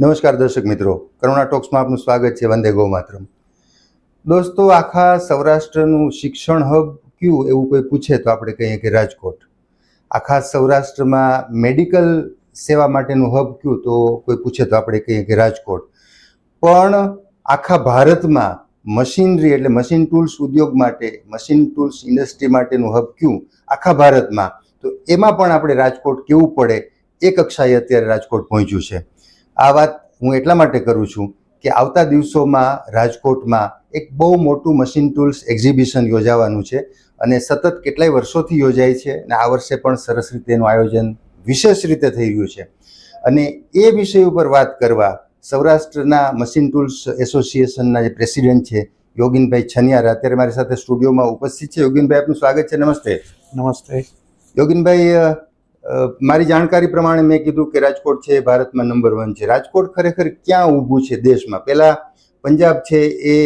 નમસ્કાર દર્શક મિત્રો. કરુણા ટોક્સમાં આપનું સ્વાગત છે વંદે ગો માતરમ દોસ્તો, આખા સૌરાષ્ટ્રનું શિક્ષણ હબ કયું એવું કોઈ પૂછે તો આપણે કહીએ કે રાજકોટ. આખા સૌરાષ્ટ્રમાં મેડિકલ સેવા માટેનું હબ કયું તો કોઈ પૂછે તો આપણે કહીએ કે રાજકોટ. પણ આખા ભારતમાં મશીનરી એટલે મશીન ટૂલ્સ ઉદ્યોગ માટે, મશીન ટૂલ્સ ઇન્ડસ્ટ્રી માટેનું હબ કયું આખા ભારતમાં? તો એમાં પણ આપણે રાજકોટ કેવું પડે એ કક્ષાએ અત્યારે રાજકોટ પહોંચ્યું છે. આ વાત હું એટલા માટે કરું છું કે આવતા દિવસોમાં રાજકોટમાં એક બહુ મોટું મશીન ટૂલ્સ એક્ઝિબિશન યોજાવાનું છે અને સતત કેટલાય વર્ષોથી યોજાય છે અને આ વર્ષે પણ સરસ રીતે એનું આયોજન વિશેષ રીતે થઈ રહ્યું છે. અને એ વિષય ઉપર વાત કરવા સૌરાષ્ટ્રના મશીન ટૂલ્સ એસોસિએશનના જે પ્રેસિડેન્ટ છે યોગીનભાઈ છનિયારા અત્યારે મારી સાથે સ્ટુડિયોમાં ઉપસ્થિત છે. યોગીનભાઈ આપનું સ્વાગત છે. નમસ્તે. નમસ્તે. યોગીનભાઈ મારી જાણકારી પ્રમાણે મેં કીધું કે રાજકોટ છે ભારતમાં નંબર વન છે. રાજકોટ ખરેખર ક્યાં ઊભું છે દેશમાં? પહેલાં પંજાબ છે એ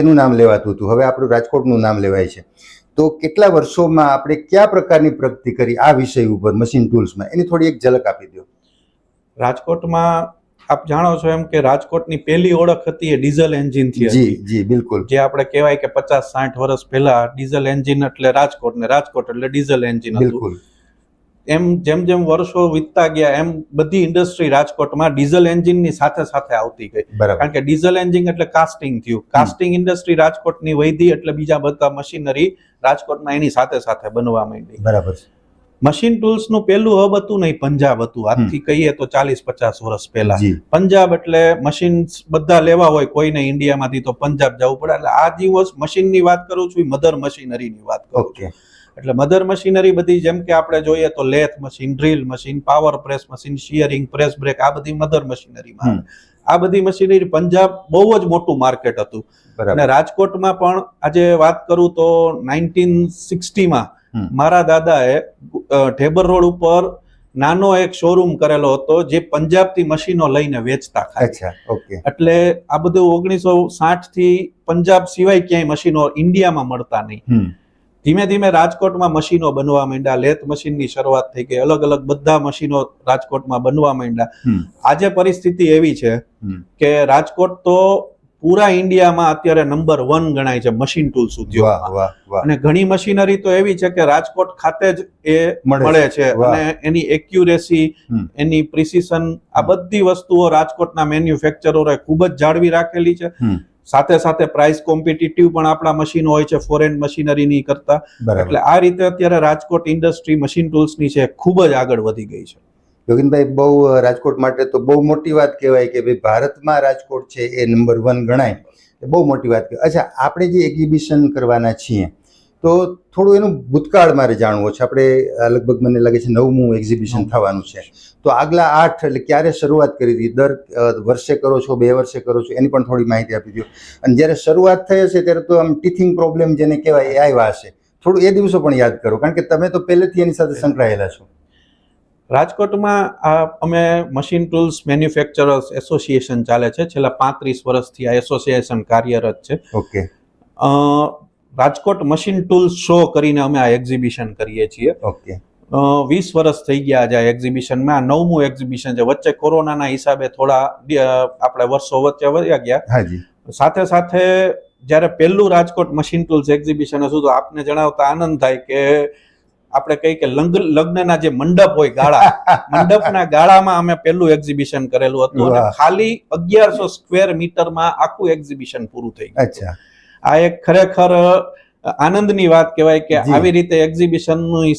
એનું નામ લેવાતું હતું. હવે આપણું રાજકોટનું નામ લેવાય છે. તો કેટલા વર્ષોમાં આપણે કયા પ્રકારની પ્રગતિ કરી આ વિષય ઉપર મશીન ટૂલ્સમાં એની થોડી એક ઝલક આપી દો. રાજકોટમાં આપ જાણો છો એમ કે રાજકોટની પહેલી ઓળખ હતી એ ડીઝલ એન્જિનથી જી જી બિલકુલ. જે આપણે કહેવાય કે પચાસ સાઠ વર્ષ પહેલા ડીઝલ એન્જિન એટલે રાજકોટ ને રાજકોટ એટલે ડીઝલ એન્જિન હતું. બિલકુલ. એમ જેમ જેમ વર્ષો વીતતા ગયા એમ બધી ઇન્ડસ્ટ્રી રાજકોટમાં ડીઝલ એન્જિનની સાથે સાથે આવતી ગઈ. કારણ કે ડીઝલ એન્જિન એટલે કાસ્ટિંગ થયું. કાસ્ટિંગ ઇન્ડસ્ટ્રી રાજકોટની વૈધી એટલે બીજા બધા મશીનરી રાજકોટમાં એની સાથે સાથે બનવા માંડી. બરાબર મશીન ટૂલ્સનું પહેલું હબ હતું નહીં પંજાબ હતું. આજથી કહીએ તો ચાલીસ પચાસ વર્ષ પહેલા. પંજાબ એટલે મશીન બધા લેવા હોય કોઈને ઇન્ડિયામાંથી તો પંજાબ જવું પડે. એટલે આ દિવસ મશીનની વાત કરું છું મધર મશીનરીની વાત કરું છું. એટલે મધર મશીનરી બધી જેમ કે આપણે જોઈએ તો lathe machine drill machine power press machine shearing press brake આ બધી મધર મશીનરીમાં આ બધી મશીનરી પંજાબ બહુ જ મોટું માર્કેટ હતું. અને રાજકોટમાં પણ આજે વાત કરું તો નાઇન્ટીન સિક્સટીમાં. મારા દાદાએ ઢેબર રોડ ઉપર નાનો એક શોરૂમ કરેલો હતો જે પંજાબથી મશીનો લઈને વેચતા અચ્છા ઓકે. એટલે આ બધું ઓગણીસો સાઠથી પંજાબ સિવાય ક્યાંય મશીનો ઇન્ડિયામાં મળતા નહીં. ધીમે ધીમે રાજકોટમાં મશીનો બનવા માંડ્યા લેથ મશીનની શરૂઆત થઈ ગઈ અલગ અલગ બધા મશીનો રાજકોટમાં બનવા માંડ્યા. આજે પરિસ્થિતિ એવી છે કે રાજકોટ તો પૂરા ઇન્ડિયામાં અત્યારે નંબર વન ગણાય છે મશીન ટૂલ્સ વાહ અને ઘણી મશીનરી તો એવી છે કે રાજકોટ ખાતે જ એ મળે છે. અને એની એક્યુરેસી એની પ્રિસિશન આ બધી વસ્તુઓ રાજકોટના મેન્યુફેક્ચરોએ ખૂબ જ જાળવી રાખેલી છે. સાથે સાથે પ્રાઇસ કોમ્પિટિટિવ પણ આપણા મશીનો હોય છે ફોરેન મશીનરીની કરતા. એટલે આ રીતે અત્યારે રાજકોટ ઇન્ડસ્ટ્રી મશીન ટૂલ્સની છે ખૂબ જ આગળ વધી ગઈ છે. યોગીનભાઈ બહુ રાજકોટ માટે તો બહુ મોટી વાત કહેવાય કે ભાઈ ભારતમાં રાજકોટ છે એ નંબર વન ગણાય. એ બહુ મોટી વાત કહેવાય. અચ્છા આપણે જે એક્ઝિબિશન કરવાના છીએ તો થોડું એનું ભૂતકાળ મારે જાણવું છે. આપણે લગભગ મને લાગે છે નવમું એક્ઝિબિશન થવાનું છે. તો આગલા આઠ એટલે ક્યારે શરૂઆત કરી હતી? દર વર્ષે કરો છો બે વર્ષે કરો છો? એની પણ થોડી માહિતી આપી દો અને જ્યારે શરૂઆત થઈ હશે ત્યારે તો આમ ટીથિંગ પ્રોબ્લેમ જેને કહેવાય એ આવ્યા હશે. થોડું એ દિવસો પણ યાદ કરો કારણ કે તમે તો પહેલેથી એની સાથે સંકળાયેલા છો. રાજકોટમાં આ અમે મશીન ટૂલ્સ મેન્યુફેક્ચરર્સ એસોસિએશન ચાલે છે. છેલ્લા પાંત્રીસ વર્ષથી આ એસોસિએશન કાર્યરત છે. Okay. Rajkot machine tool show કરીને અમે આ એક્ઝિબિશન કરીએ છીએ. ઓકે. વીસ વર્ષ થઈ ગયા છે આ એક્ઝિબિશનમાં આ નવમું એક્ઝિબિશન છે. વચ્ચે કોરોનાના હિસાબે થોડા આપણે વર્ષો વચ્ચે વધ્યા ગયા. સાથે સાથે જ્યારે પહેલું રાજકોટ મશીન ટૂલ્સ એક્ઝિબિશન હતું તો આપને જણાવતા આનંદ થાય કે આપણે કહી કે લગ્નના જે મંડપ હોય ગાળા મંડપના ગાળામાં અમે પહેલું એક્ઝિબિશન કરેલું હતું. ખાલી અગિયારસો સ્ક્વેર મીટરમાં આખું એક્ઝિબિશન પૂરું થઈ ગયું આ એક ખરેખર આનંદની વાત કહેવાય કે આવી રીતે એક્ઝિબિશનની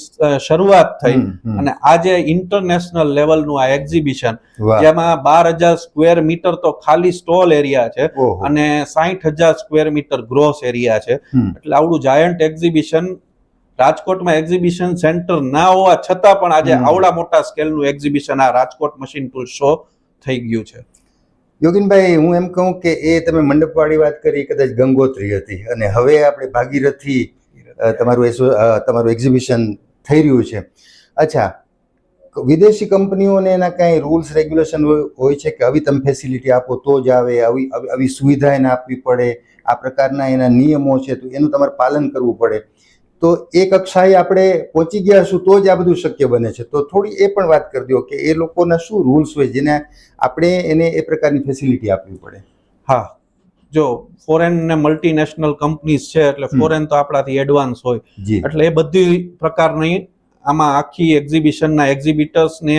શરૂઆત થઈ. અને આજે ઇન્ટરનેશનલ લેવલનું આ એક્ઝિબિશન જેમાં બાર હજાર સ્ક્વેર મીટર તો ખાલી સ્ટોલ એરિયા છે અને સાઠ હજાર સ્ક્વેર મીટર ગ્રોસ એરિયા છે. એટલે આવડું જાયન્ટ એક્ઝિબિશન રાજકોટમાં એક્ઝિબિશન સેન્ટર ના હોવા છતાં પણ આજે આવડા મોટા સ્કેલનું એક્ઝિબિશન આ રાજકોટ મશીન ટૂલ શો થઈ ગયું છે. યોગીનભાઈ, હું એમ કહું કે એ તમે મંડપવાળી વાત કરી કદાચ ગંગોત્રી હતી. અને હવે આપણે ભાગીરથી તમારું એસો- તમારું એક્ઝિબિશન થઈ રહ્યું છે. અચ્છા, વિદેશી કંપનીઓને એના કાંઈ રૂલ્સ રેગ્યુલેશન હોય છે કે આવી તમે ફેસિલિટી આપો તો જ આવે, આવી, આવી- સુવિધા એને આપવી પડે, આ પ્રકારના એના નિયમો છે, તો એનું તમારે પાલન કરવું પડે. તો એ કક્ષાએ આપણે પહોંચી ગયા છું તો જ આ બધું શક્ય બને છે. તો થોડી એ પણ વાત કરી દો કે એ લોકોના શું રૂલ્સ હોય જેને આપણે એને એ પ્રકારની ફેસિલિટી આપવી પડે? હા. જો ફોરેન ને મલ્ટીનેશનલ કંપનીઝ છે એટલે ફોરેન તો આપણાથી એડવાન્સ હોય. એટલે એ બધી પ્રકારની આમાં આખી એક્ઝિબિશનના એક્ઝિબિટર્સ ને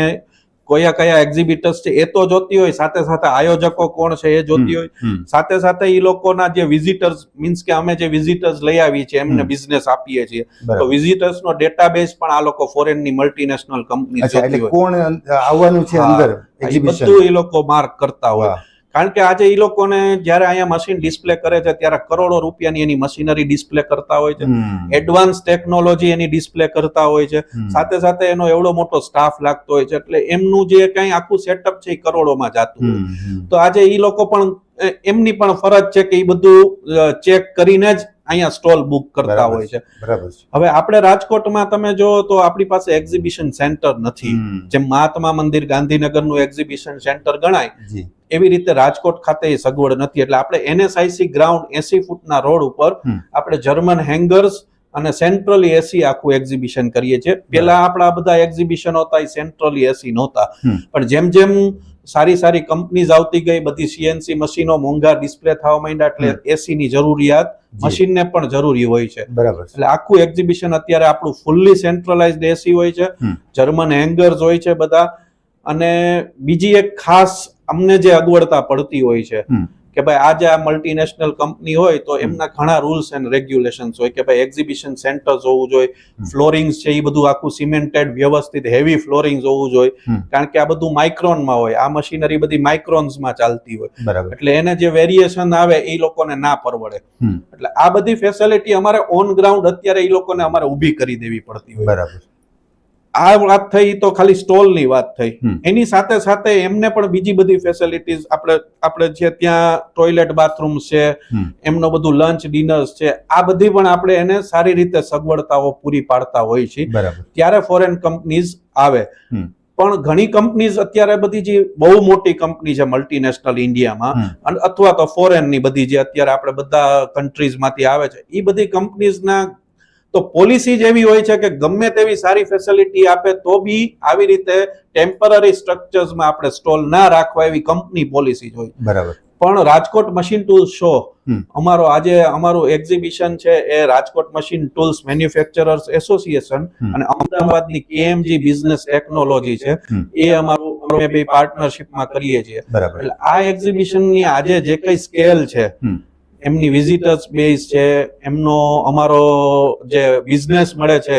કયા કયા એક્ઝિબિટર્સ છે એ તો જોતી હોય સાથે સાથે આયોજકો કોણ છે એ જોતી હોય. સાથે સાથે એ લોકોના જે વિઝિટર્સ મીન્સ કે અમે જે વિઝિટર્સ લઈ આવી છે એમને બિઝનેસ આપીએ છીએ. તો વિઝિટર્સ નો ડેટાબેઝ પણ આ લોકો ફોરેનની મલ્ટીનેશનલ કંપની કોણ આવવાનું છે અંદર એ બધું એ લોકો માર્ક કરતા હોય. કારણ કે આજે એ લોકોને જ્યારે અહીંયા મશીન ડિસ્પ્લે કરે છે ત્યારે કરોડો રૂપિયાની એની મશીનરી ડિસ્પ્લે કરતા હોય છે. એડવાન્સ ટેકનોલોજી એની ડિસ્પ્લે કરતા હોય છે. સાથે સાથે એનો એવડો મોટો સ્ટાફ લાગતો હોય છે. એટલે એમનું જે કઈ આખું સેટઅપ છે એ કરોડોમાં જતું હોય. તો આજે એ લોકો પણ એમની પણ ફરજ છે કે એ બધું ચેક કરીને જ અહીંયા સ્ટોલ બુક કરતા હોય છે હવે આપણે રાજકોટમાં તમે જો તો આપણી પાસે એક્ઝિબિશન સેન્ટર નથી. જેમ મહાત્મા મંદિર ગાંધીનગરનું એક્ઝિબિશન સેન્ટર ગણાય એવી રીતે રાજકોટ ખાતે એ સગવડ નથી. એટલે આપણે એનએસઆઈસી ગ્રાઉન્ડ એસી ફૂટના રોડ ઉપર આપણે જર્મન હેંગર્સ અને સેન્ટ્રલી એસી આખું એક્ઝિબિશન કરીએ છીએ. પેલા આપણા બધા એક્ઝિબિશન હતા એ સેન્ટ્રલી એસી નહોતા. પણ જેમ જેમ સારી સારી કંપનીઝ આવતી ગઈ બધી સીએનસી મશીનો મોંઘા ડિસ્પ્લે થવા માંડ્યા એટલે એસી ની જરૂરિયાત મશીનને પણ જરૂરી હોય છે. બરાબર. એટલે આખું એક્ઝિબિશન અત્યારે આપણું ફૂલ્લી સેન્ટ્રલાઇઝડ એસી હોય છે જર્મન હેંગર્સ હોય છે બધા. અને બીજી એક ખાસ અમને જે અગવડતા પડતી હોય છે. કે ભાઈ આજે આ મલ્ટીનેશનલ કંપની હોય તો એમના ઘણા રૂલ્સ એન્ડ રેગ્યુલેશન્સ હોય કે ભાઈ એક્ઝિબિશન સેન્ટર્સ હોવું જોઈએ ફ્લોરિંગ્સ છે એ બધું આખું સિમેન્ટેડ વ્યવસ્થિત હેવી ફ્લોરિંગ્સ હોવું જોઈએ. કારણ કે આ બધું માઇક્રોનમાં હોય આ મશીનરી બધી માઇક્રોન્સમાં ચાલતી હોય. બરાબર. એટલે એને જે વેરિએશન આવે એ લોકોને ના પરવડે. એટલે આ બધી ફેસિલિટી અમારે ઓન ગ્રાઉન્ડ અત્યારે એ લોકોને અમારે ઊભી કરી દેવી પડતી હોય. બરાબર. આ વાત થઈ તો ખાલી સ્ટોલની વાત થઈ. એની સાથે સાથે એમને પણ બીજી બધી ફેસિલિટીઝ આપણે આપણે જે ત્યાં ટોયલેટ બાથરૂમ છે એમનો બધું લંચ ડિનર્સ છે આ બધી પણ આપણે એને સારી રીતે સગવડતાઓ પૂરી પાડતા હોય છે ત્યારે ફોરેન કંપનીઝ આવે. પણ ઘણી કંપનીઝ અત્યારે બધી જે બહુ મોટી કંપની છે મલ્ટીનેશનલ ઇન્ડિયામાં અથવા તો ફોરેનની બધી જે અત્યારે આપણે બધા કન્ટ્રીઝમાંથી આવે છે એ બધી કંપનીઝના તો પોલિસી જ એવી હોય છે કે ગમે તેવી સારી ફેસિલિટી આપે તો બી આવી રીતે ટેમ્પરરી સ્ટ્રક્ચર્સમાં આપણે સ્ટોલ ના રાખવા એવી કંપની પોલિસી જ હોય. બરાબર. પણ રાજકોટ મશીન ટૂલ્સ શો અમારો આજે અમારું એક્ઝિબિશન છે એ Rajkot machine tools manufacturers association. અને અમદાવાદની કેએમજી બિઝનેસ ટેકનોલોજી છે. એ અમારું અમે બે પાર્ટનરશિપમાં કરીએ છીએ. બરાબર. એટલે આ એક્ઝિબિશનની આજે જે કઈ સ્કેલ છે. એમની વિઝિટર્સ બેઝ છે એમનો અમારો જે બિઝનેસ મળે છે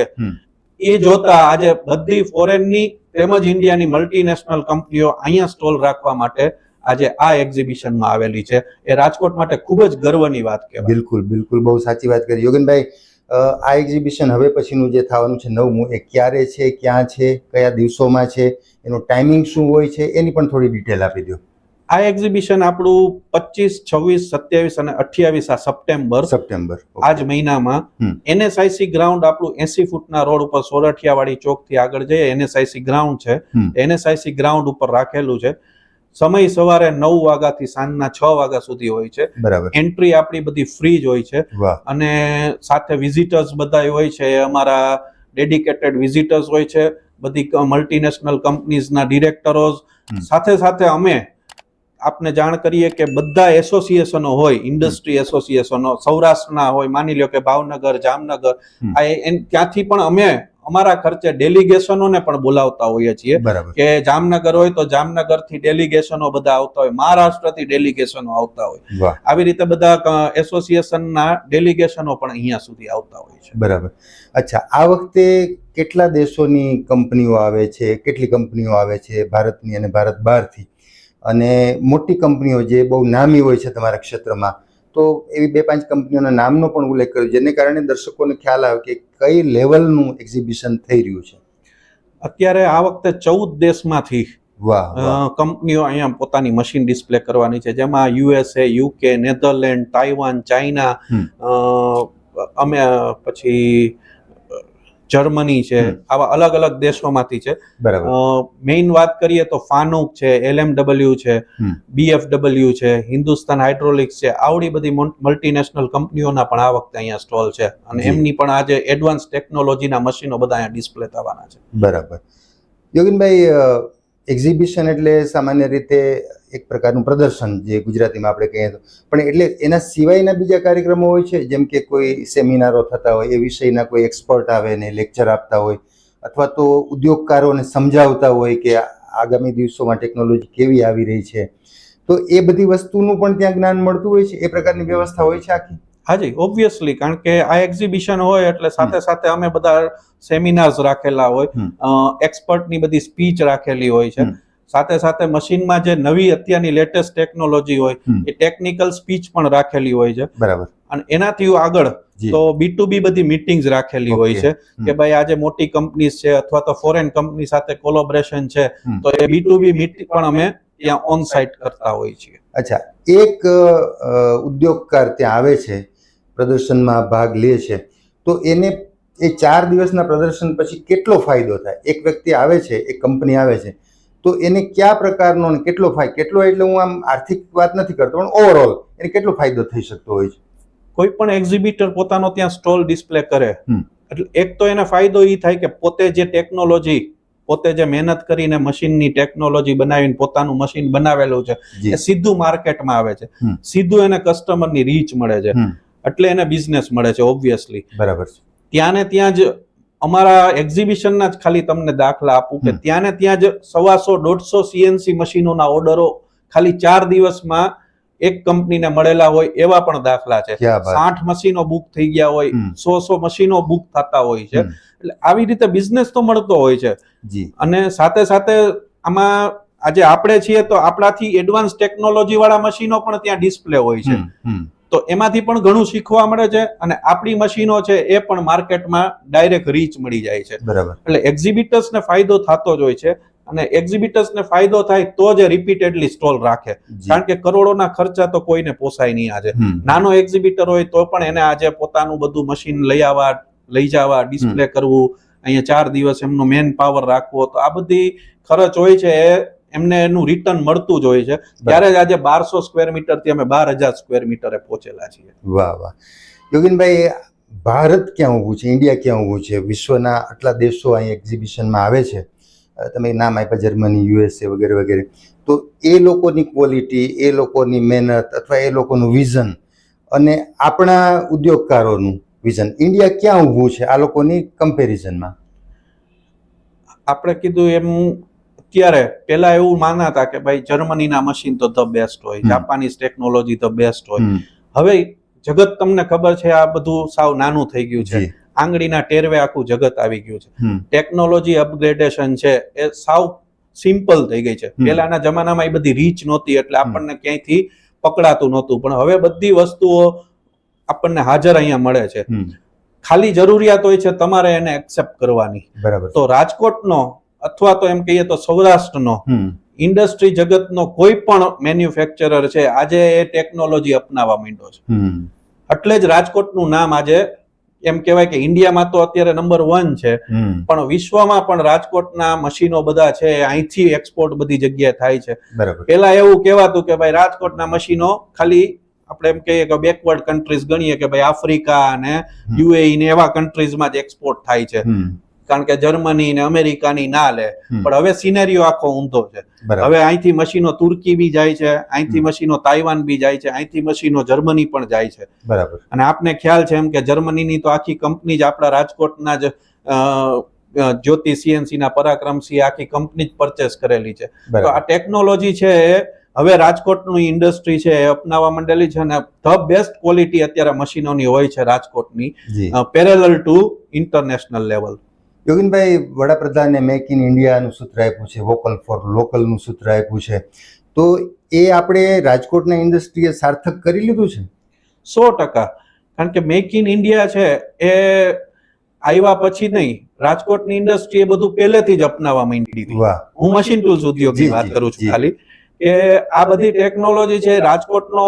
એ જોતા આજે બધી ફોરેનની તેમજ ઇન્ડિયાની મલ્ટીનેશનલ કંપનીઓ અહીંયા સ્ટોલ રાખવા માટે આજે આ એક્ઝિબિશનમાં આવેલી છે. એ રાજકોટ માટે ખૂબ જ ગર્વની વાત કહેવાય. બિલકુલ બિલકુલ. બહુ સાચી વાત કરી. યોગનભાઈ આ એક્ઝિબિશન હવે પછીનું જે થવાનું છે નવમું એ ક્યારે છે ક્યાં છે કયા દિવસોમાં છે એનો ટાઈમિંગ શું હોય છે એની પણ થોડી ડિટેલ આપી દો આ એક્ઝિબિશન આપણું પચીસ છવ્વીસ સત્યાવીસ અને અઠ્યાવીસ આ સપ્ટેમ્બર સપ્ટેમ્બર આ જ મહિનામાં. એનએસઆઈસી ગ્રાઉન્ડ આપણું એસી ફૂટના રોડ ઉપર સોરઠિયાવાડી ચોકથી આગળ જઈએ એનએસઆઈસી ગ્રાઉન્ડ છે. એનએસઆઈસી ગ્રાઉન્ડ ઉપર રાખેલું છે. સમય સવારે નવ વાગ્યાથી સાંજના છ વાગ્યા સુધી હોય છે. બરાબર. એન્ટ્રી આપણી બધી ફ્રી જ હોય છે. અને સાથે વિઝિટર્સ બધા હોય છે અમારા ડેડિકેટેડ વિઝિટર્સ હોય છે બધી મલ્ટીનેશનલ કંપનીઝના ડિરેક્ટરોઝ સાથે સાથે અમે આપને જાણ કરીએ કે બધા એસોસિએશનો હોય ઇન્ડસ્ટ્રી એસોસિએશનો સૌરાષ્ટ્રના હોય માની લ્યો કે ભાવનગર જામનગર આ ત્યાંથી પણ અમે અમારા ખર્ચે ડેલિગેશનોને પણ બોલાવતા હોઈએ છીએ કે જામનગર હોય તો જામનગરથી ડેલિગેશનો બધા આવતા હોય મહારાષ્ટ્રથી ડેલિગેશનો આવતા હોય. આવી રીતે બધા એસોસિએશનના ડેલિગેશનો પણ અહીંયા સુધી આવતા હોય છે. બરાબર. અચ્છા આ વખતે કેટલા દેશોની કંપનીઓ આવે છે કેટલી કંપનીઓ આવે છે ભારતની અને ભારત બહારથી? અને મોટી કંપનીઓ જે બહુ નામી હોય છે તમારા ક્ષેત્રમાં તો એવી બે પાંચ કંપનીઓના નામનો પણ ઉલ્લેખ કર્યો જેને કારણે દર્શકોને ખ્યાલ આવે કે કઈ લેવલનું એક્ઝિબિશન થઈ રહ્યું છે. અત્યારે આ વખતે ચૌદ દેશમાંથી કંપનીઓ અહીંયા પોતાની મશીન ડિસ્પ્લે કરવાની છે. જેમાં USA UK Netherland Taiwan China અમે પછી જર્મની છે આવા અલગ અલગ દેશોમાંથી છે. મેઇન વાત કરીએ તો ફાનુક છે એલએમડબલ્યુ છે. બીએફડબલ્યુ છે હિન્દુસ્તાન હાઇડ્રોલિક્સ છે આવડી બધી મલ્ટીનેશનલ કંપનીઓના પણ આ વખતે અહીંયા સ્ટોલ છે. અને એમની પણ આજે એડવાન્સ ટેકનોલોજીના મશીનો બધા અહીંયા ડિસ્પ્લે થવાના છે. બરાબર. યોગીનભાઈ એક્ઝિબિશન એટલે સામાન્ય રીતે એક પ્રકારનું પ્રદર્શન જે ગુજરાતીમાં આપણે કહીએ તો. પણ એટલે એના સિવાયના બીજા કાર્યક્રમો હોય છે? જેમ કે કોઈ સેમિનારો થતા હોય, એ વિષયના કોઈ એક્સપર્ટ આવે ને લેક્ચર આપતા હોય, અથવા તો ઉદ્યોગકારોને સમજાવતા હોય કે આગામી દિવસોમાં ટેકનોલોજી કેવી આવી રહી છે? તો એ બધી વસ્તુનું પણ ત્યાં જ્ઞાન મળતું હોય છે? એ પ્રકારની વ્યવસ્થા હોય છે આખી? હાજી ઓબ્વિયસલી કારણ કે આ એક્ઝિબિશન હોય એટલે સાથે સાથે અમે બધા સેમિનાર્સ રાખેલા હોય. એક્સપર્ટની બધી સ્પીચ રાખેલી હોય છે. સાથે સાથે મશીનમાં જે નવી અત્યારની લેટેસ્ટ ટેકનોલોજી હોય એ ટેકનિકલ સ્પીચ પણ રાખેલી હોય છે. બરાબર. અને એનાથી આગળ તો બી ટુ બી બધી મીટિંગ્સ રાખેલી હોય છે કે ભાઈ આજે મોટી કંપનીઝ છે અથવા તો ફોરેન કંપની સાથે કોલોબરેશન છે તો એ બી ટુ બી મીટિંગ પણ અમે ત્યાં ઓન સાઇટ કરતા હોઈએ છીએ. અચ્છા એક ઉદ્યોગકાર ત્યાં આવે છે પ્રદર્શનમાં ભાગ લે છે. તો એને એ ચાર દિવસના પ્રદર્શન પછી કેટલો ફાયદો થાય? એક વ્યક્તિ આવે છે એક કંપની આવે છે. તો એને કયા પ્રકારનો અને કેટલો ફાયદો કેટલો એટલે હું આમ આર્થિક વાત નથી કરતો પણ ઓવરઓલ એને કેટલો ફાયદો થઈ શકતો હોય છે? કોઈ પણ એક્ઝિબિટર પોતાનો ત્યાં સ્ટોલ ડિસ્પ્લે કરે. એટલે એક તો એને ફાયદો એ થાય કે પોતે જે ટેકનોલોજી પોતે જે મહેનત કરીને મશીનની ટેકનોલોજી બનાવીને પોતાનું મશીન બનાવેલું છે એ સીધું માર્કેટમાં આવે છે. સીધું એને કસ્ટમરની રીચ મળે છે. એટલે એને બિઝનેસ મળે છે ઓબ્વિયસલી બરાબર છે. ત્યાં ને ત્યાં જ અમારા એક્ઝિબિશનના જ ખાલી તમને દાખલા આપું કે ત્યાં ને ત્યાં જ સવાસો દોઢસો સીએનસી મશીનોના ઓર્ડરો ખાલી ચાર દિવસમાં એક કંપનીને મળેલા હોય એવા પણ દાખલા છે. સાઠ મશીનો બુક થઈ ગયા હોય. સો સો મશીનો બુક થતા હોય છે. એટલે આવી રીતે બિઝનેસ તો મળતો હોય છે. અને સાથે સાથે આમાં આજે આપણે છીએ તો આપણાથી એડવાન્સ ટેકનોલોજી વાળા મશીનો પણ ત્યાં ડિસ્પ્લે હોય છે. તો એમાંથી પણ ઘણું શીખવા મળે છે અને આપણી મશીનો છે એ પણ માર્કેટમાં ડાયરેક્ટ રીચ મળી જાય છે. બરાબર. એટલે એક્ઝિબિટર્સને ફાયદો થતો જ હોય છે અને એક્ઝિબિટર્સને ફાયદો થાય તો જ રિપીટેડલી સ્ટોલ રાખે. કારણ કે કરોડોના ખર્ચા તો કોઈને પોસાય નહીં આજે. નાનો એક્ઝિબિટર હોય તો પણ એને આજે પોતાનું બધું મશીન લઈ આવવા લઈ જવા ડિસ્પ્લે કરવું અહીંયા ચાર દિવસ એમનો મેન પાવર રાખવો તો આ બધી ખર્ચ હોય છે એ એમને એનું રિટર્ન મળતું જ હોય છે. ત્યારે જ આજે બારસો સ્ક્વેર મીટરથી અમે બાર હજાર સ્ક્વેર મીટરે પહોંચેલા છીએ. વાહ વાહ. યોગીનભાઈ ભારત ક્યાં ઊભું છે? ઇન્ડિયા ક્યાં ઊભું છે? વિશ્વના આટલા દેશો અહીં એક્ઝિબિશનમાં આવે છે. તમે નામ આપ્યા જર્મની યુએસએ વગેરે વગેરે. તો એ લોકોની ક્વોલિટી એ લોકોની મહેનત અથવા એ લોકોનું વિઝન અને આપણા ઉદ્યોગકારોનું વિઝન ઇન્ડિયા ક્યાં ઊભું છે આ લોકોની કમ્પેરિઝનમાં આપણે કીધું એમ અત્યારે પેલા એવું માનતા કે ભાઈ જર્મનીના મશીન તો ધ બેસ્ટ હોય. જાપાનીઝ ટેકનોલોજી ધ બેસ્ટ હોય. હવે જગત તમને ખબર છે આ બધું સાવ નાનું થઈ ગયું છે. આંગળીના ટેરવે આખું જગત આવી ગયું છે. ટેકનોલોજી અપગ્રેડેશન છે એ સાવ સિમ્પલ થઈ ગઈ છે. પહેલાના જમાનામાં એ બધી રીચ નહોતી એટલે આપણને ક્યાંયથી પકડાતું નહોતું. પણ હવે બધી વસ્તુઓ આપણને હાજર અહીંયા મળે છે. ખાલી જરૂરિયાત હોય છે તમારે એને એક્સેપ્ટ કરવાની. બરાબર. તો રાજકોટનો અથવા તો એમ કહીએ તો સૌરાષ્ટ્રનો ઇન્ડસ્ટ્રી જગતનો કોઈ પણ મેન્યુફેક્ચરર છે આજે એ ટેકનોલોજી અપનાવવા માંડ્યો છે. એટલે જ રાજકોટનું નામ આજે એમ કહેવાય કે ઇન્ડિયામાં તો અત્યારે નંબર વન છે પણ વિશ્વમાં પણ રાજકોટના મશીનો બધા છે અહીંથી એક્સપોર્ટ બધી જગ્યાએ થાય છે. પેલા એવું કહેવાતું કે ભાઈ રાજકોટના મશીનો ખાલી આપણે એમ કહીએ કે બેકવર્ડ કન્ટ્રીઝ ગણીએ કે ભાઈ આફ્રિકા અને. યુએઈ ને એવા કન્ટ્રીઝમાં જ એક્સપોર્ટ થાય છે. કારણ કે જર્મની ને અમેરિકાની ના લે. પણ હવે સિનેરિયો આખો ઊંધો છે. હવે અહીંથી મશીનો તુર્કી બી જાય છે અહીંથી મશીનો તાઇવાન બી જાય છે અહીંથી મશીનો જર્મની પણ જાય છે. બરાબર. અને આપને ખ્યાલ છે એમ કે જર્મનીની તો આખી કંપની જ આપણા રાજકોટના જ જ્યોતિ સીએનસી ના પરાક્રમસિંહ આખી કંપની જ પરચેસ કરેલી છે. તો આ ટેકનોલોજી છે એ હવે રાજકોટનું ઇન્ડસ્ટ્રી છે એ અપનાવવા માંડેલી છે અને ધ બેસ્ટ ક્વોલિટી અત્યારે મશીનોની હોય છે રાજકોટની પેરેલલ ટુ ઇન્ટરનેશનલ લેવલ યોગીનભાઈ વડાપ્રધાને મેક ઇન ઇન્ડિયાનું સૂત્ર આપ્યું છે વોકલ ફોર લોકલનું સૂત્ર આપ્યું છે. તો એ આપણે રાજકોટના ઇન્ડસ્ટ્રીએ સાર્થક કરી લીધું છે? સો ટકા. કારણ કે મેક ઇન ઇન્ડિયા છે એ આવ્યા પછી નહીં રાજકોટની ઇન્ડસ્ટ્રી એ બધું પહેલેથી જ અપનાવવા માંડી હતી. હું મશીન ટૂલ્સ ઉદ્યોગની વાત કરું છું ખાલી. કે આ બધી ટેકનોલોજી છે રાજકોટનો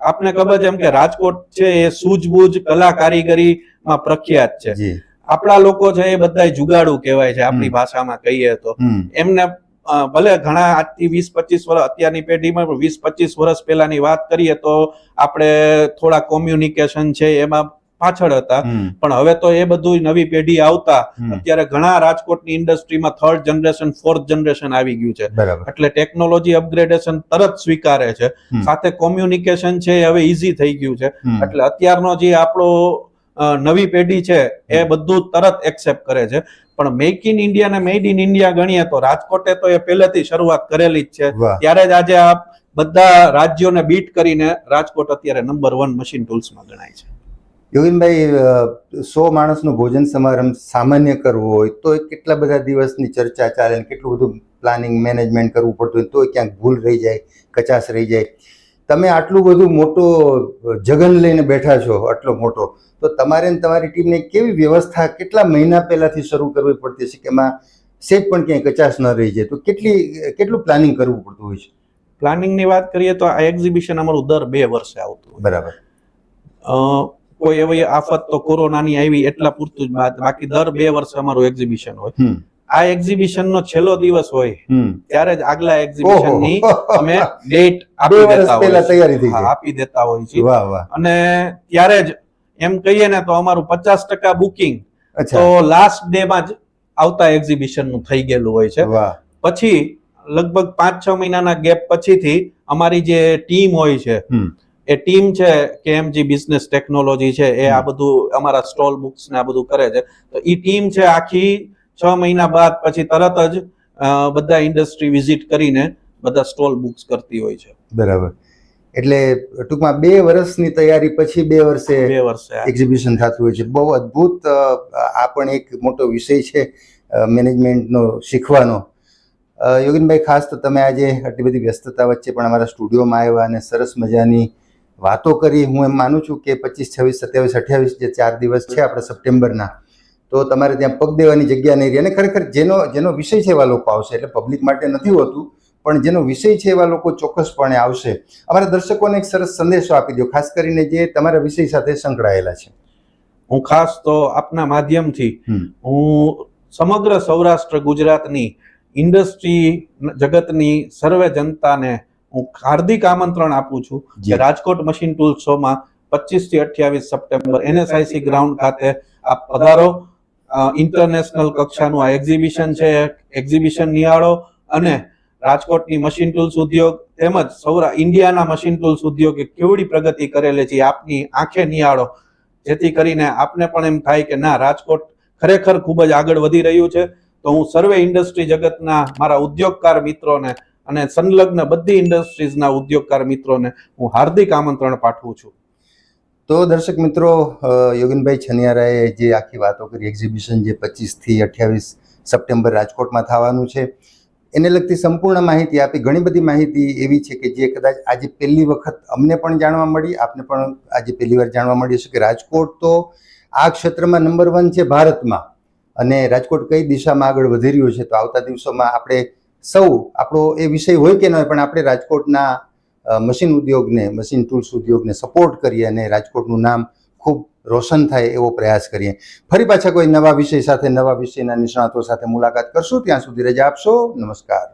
આપને ખબર છે એમ કે રાજકોટ છે એ સૂઝબૂઝ કલા કારીગરીમાં પ્રખ્યાત છે. આપણા લોકો છે એ બધા જુગાડું કહેવાય છે આપણી ભાષામાં કહીએ તો. એમને ભલે ઘણા આજથી વીસ પચીસ વર્ષ અત્યારની પેઢીમાં પણ વીસ પચીસ વર્ષ પહેલાની વાત કરીએ તો આપણે થોડા કોમ્યુનિકેશન છે એમાં પાછળ હતા. પણ હવે તો એ બધું નવી પેઢી આવતા અત્યારે ઘણા રાજકોટની ઇન્ડસ્ટ્રીમાં થર્ડ જનરેશન ફોર્થ જનરેશન આવી ગયું છે. એટલે ટેકનોલોજી અપગ્રેડેશન તરત સ્વીકારે છે. સાથે કોમ્યુનિકેશન છે એ હવે ઈઝી થઈ ગયું છે. એટલે અત્યારનો જે આપણો નવી પેઢી છે એ બધું તરત એક્સેપ્ટ કરે છે. પણ મેક ઇન ઇન્ડિયા ને મેડ ઇન ઇન્ડિયા ગણીએ તો રાજકોટે તો એ પહેલેથી શરૂઆત કરેલી જ છે. ત્યારે જ આજે આ બધા રાજ્યોને બીટ કરીને રાજકોટ અત્યારે નંબર વન મશીન ટૂલ્સમાં ગણાય છે. યોગીનભાઈ સો માણસનું ભોજન સમારંભ સામાન્ય કરવો હોય તો કેટલા બધા દિવસની ચર્ચા ચાલે કેટલું બધું પ્લાનિંગ મેનેજમેન્ટ કરવું પડતું હોય તો ક્યાંક ભૂલ રહી જાય કચાશ રહી જાય. તમે આટલું બધું મોટો જગન લઈને બેઠા છો આટલો મોટો. તો તમારે ને તમારી ટીમને કેવી વ્યવસ્થા કેટલા મહિના પહેલાંથી શરૂ કરવી પડતી છે કે એમાં સેફ પણ ક્યાંય કચાશ ન રહી જાય? તો કેટલી કેટલું પ્લાનિંગ કરવું પડતું હોય છે? પ્લાનિંગની વાત કરીએ તો આ એક્ઝિબિશન અમારું દર બે વર્ષે આવતું બરાબર. કોઈ એવી આફત તો કોરોનાની આવી એટલા પૂરતું જ બાકી દર બે વર્ષે અમારું એક્ઝિબિશન હોય. આ એક્ઝિબિશન નો છેલ્લો દિવસ હોય ત્યારે જ આગલા એક્ઝિબિશનની અમે ડેટ આપી દેતા હોય તૈયારી આપી દેતા હોય છે વાહ વાહ. અને ત્યારે જ એમ કહીએ ને તો અમારું પચાસ ટકા બુકિંગ તો લાસ્ટ ડે માં જ આવતા એક્ઝિબિશનનું થઈ ગયેલું હોય છે. પછી લગભગ પાંચ છ મહિનાના ગેપ પછીથી અમારી જે ટીમ હોય છે એ ટીમ છે કેએમજી બિઝનેસ ટેકનોલોજી છે એ આ બધું અમારા સ્ટોલ બુક્સ ને આ બધું કરે છે. તો એ ટીમ છે આખી છ મહિના બાદ પછી તરત જ બધા ઇન્ડસ્ટ્રી વિઝિટ કરીને બધા સ્ટોલ બુક્સ કરતી હોય છે. બરાબર. એટલે ટૂંકમાં બે વર્ષની તૈયારી પછી બે વર્ષે બે વર્ષે એક્ઝિબિશન થતું હોય છે. બહુ અદ્ભુત આ પણ એક મોટો વિષય છે મેનેજમેન્ટનો શીખવાનો. યોગીનભાઈ ખાસ તો તમે આજે આટલી બધી વ્યસ્તતા વચ્ચે પણ અમારા સ્ટુડિયોમાં આવ્યા અને સરસ મજાની વાતો કરી. હું એમ માનું છું કે પચીસ છવ્વીસ સત્યાવીસ અઠ્યાવીસ જે ચાર દિવસ છે આપણે સપ્ટેમ્બરના તો તમારે ત્યાં પગ દેવાની જગ્યા નહીં રહી. અને ખરેખર જેનો જેનો વિષય છે એવા લોકો આવશે એટલે પબ્લિક માટે નથી હોતું પણ જેનો વિષય છે એવા લોકો ચોક્કસપણે આવશે. અમારા દર્શકોને એક સરસ સંદેશો આપી દો ખાસ કરીને જે તમારા વિષય સાથે સંકળાયેલા છે. હું ખાસ તો આપના માધ્યમથી હું સમગ્ર સૌરાષ્ટ્ર ગુજરાતની ઇન્ડસ્ટ્રી જગતની સર્વે જનતાને હું હાર્દિક આમંત્રણ આપું છું. કે રાજકોટ મશીન ટૂલ શોમાં પચીસથી અઠ્યાવીસ સપ્ટેમ્બર એનએસઆઈસી ગ્રાઉન્ડ ખાતે આપ પધારો. ઇન્ટરનેશનલ કક્ષાનું આ એક્ઝિબિશન છે એક્ઝિબિશન નિહાળો અને રાજકોટની મશીન ટૂલ્સ ઉદ્યોગ તેમજ સૌરા, ઇન્ડિયાના મશીન ટૂલ્સ ઉદ્યોગે કેવડી પ્રગતિ કરેલી છે આપની આંખે નિહાળો. જેથી કરીને આપને પણ એમ થાય કે ના, રાજકોટ ખરેખર ખૂબ જ આગળ વધી રહ્યું છે. તો હું સર્વે ઇન્ડસ્ટ્રી જગતના મારા ઉદ્યોગકાર મિત્રોને અને સંલગ્ન બધી ઇન્ડસ્ટ્રીઝના ઉદ્યોગકાર મિત્રોને હું હાર્દિક આમંત્રણ પાઠવું છું. તો દર્શક મિત્રો યોગીનભાઈ છનિયારાએ જે આખી વાતો કરી એક્ઝિબિશન જે પચીસથી અઠ્યાવીસ સપ્ટેમ્બર રાજકોટમાં થવાનું છે, એને લગતી સંપૂર્ણ માહિતી આપી, ઘણી બધી માહિતી એવી છે કે જે કદાચ આજે પહેલી વખત અમને પણ જાણવા મળી, આપને પણ આજે પહેલી વાર જાણવા મળી હશે કે રાજકોટ તો આ ક્ષેત્રમાં નંબર વન છે ભારતમાં અને રાજકોટ કઈ દિશામાં આગળ વધી રહ્યું છે, તો આવતા દિવસોમાં આપણે સૌ, આપણો એ વિષય હોય કે ન હોય, પણ આપણે રાજકોટના મશીન ઉદ્યોગને, મશીન ટૂલ્સ ઉદ્યોગને સપોર્ટ કરીએ અને રાજકોટનું નામ ખૂબ રોશન થાય એવો પ્રયાસ કરીએ. ફરી પાછા કોઈ નવા વિષય સાથે, નવા વિષયના નિષ્ણાતો સાથે મુલાકાત કરશું. ત્યાં સુધી રજા આપશો. નમસ્કાર.